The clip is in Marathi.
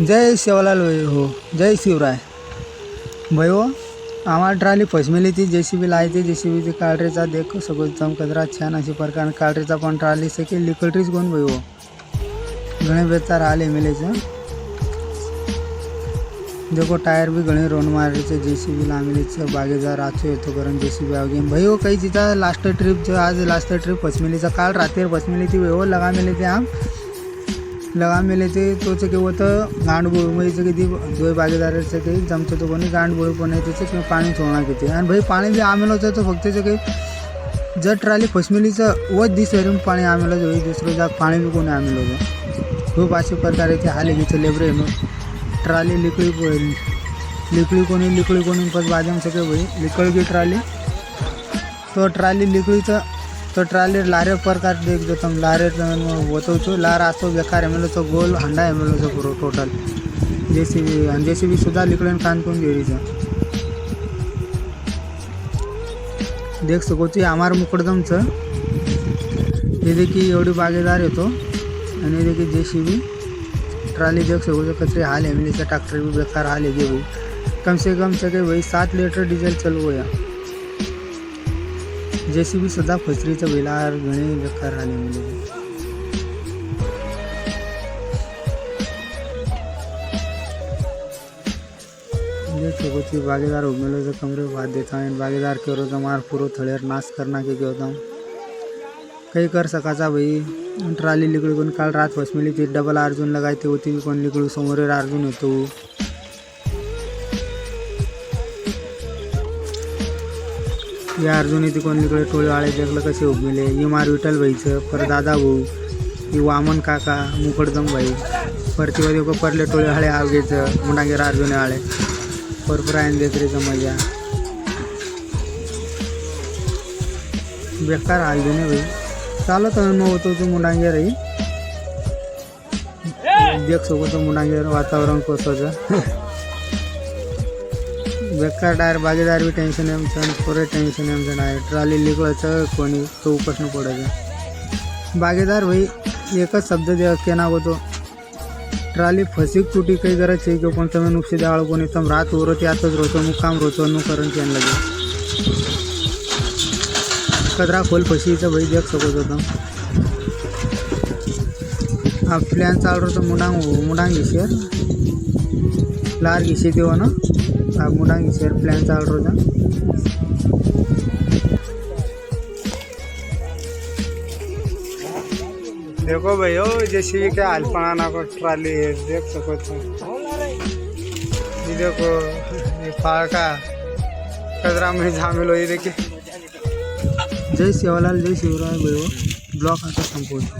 जय शिवलाल भाई हो जय शिवराय। भाई हो आम्हाला ट्राली फसमेली ती जे सी बी लायती जे सी बीची काळरेचा देख सगळं जम कचरा छान अशी प्रकार काळरेचा पण ट्राली सगळी लिकटरीच कोण भाई हो। घणे बेतार आले मिलेचं। देखो टायर बी घणे रोन मारायचं जे सी बीला बागे जा आचो येतो करून जे सी बी आवगेन भाई हो काही तिचा लास्ट ट्रिप जो आज लास्ट ट्रिप पचमिलीचा काल रात्री पचमिली ती वेळो हो, लगा मिले ते आम। लगा मेले म्हणजे ते तो चे की होतं गांडबोळ म्हणजे चे किती दोय बागेदार काही जमतो तो कोणी गांडबोळ पण आहे त्याचे किंवा पाणी सोडणार किती. आणि भाई पाणी बी आम्हाला होतं तर फक्त जे काही जर ट्राली फसमिलीचं व दिस पाणी आम्हाला होतं दुसरं जाग पाणी बी कोणी आमेलं होतं खूप असे प्रकारे ते हाले घेतले लेबरे मग. ट्राली लिकळी पडली लिकळी कोणी लिकळी कोणी पण बाजाम सगळे भाई लिकळगी ट्राली. तो ट्राली लिकळीचं तो ट्राली लारे प्रकार देख देतो लारे होतो छो लार असतो बेकार एम तो गोल हंडा एम एल पुरो टोटल जे सी बी आणि जे सी बी सुद्धा लिकळून कानकून गेलीचं देख सको ती आमार मुकडदमचं हे देखील एवढी बागेदार येतो आणि देखील जे सी बी ट्राली देख सको तो कचरे हाल है मिली ट्रैक्टर भी बेकार हाल आहे घेऊ कम से कम सगळे वही सात लीटर चलवूया जे सी जेसीबी सुद्धा फसरीचं बैलार घणे बेकार हाल म्हणजे मिली देख बागेदार उगमेलो तो कमरे भात देता है बागेदार के रोज मार पूरो थळेर नाश करना के गयो होता काही कर सकाचा भाई ट्राली लिकडून काल रात फसमिली ती डबल अर्जुन लगायते होती कोण लिकडू समोर अर्जुन होतो. या अर्जुन ती कोण लिकडे टोळी आळे जगलं कसे उगमिले ही मार विठ्ठल भाईचं पर दादा भाऊ ही वामन काका मुकडदम भाई. परतीवर परले टोळे हळे आवगेचं मुंडागेर अर्जुन आळे परपरायन देखरेचं मजा. बेकार देणे भाई. चालत होतो तो मुंडांगे रही देख सको तो मुंडांगे वातावरण कोसोचं बेकार टायर भागीदार बी टेन्शन एमचं पुरे टेन्शन एमचं आहे. ट्रॉली लिकळचं कोणी तो न पड़ेगा बागेदार भाई एकच शब्द द्या केना होतो ट्रॉली फसी तुटी काही गरज आहे समय पण तुम्ही आड़ को कोणी. तम रात उरत रोचो रोतो काम रोचो नु करून चेन लगे. कदरा खोल फशीचं भाई देख सको तुम आप हा प्लॅन चालू तो मुडांग मुडांग घेशील लार घेशे देव ना? हा मुडांग घेशेर देखो भाई ओ जैसे क्या अल्पना को ट्राली है देख सको तुम। ये देखो ये पाका कचरा में झामिल हो ये देखिए। जय सेवालाल जय शिवराय भाई ब्लॉक आता संपूर्ण।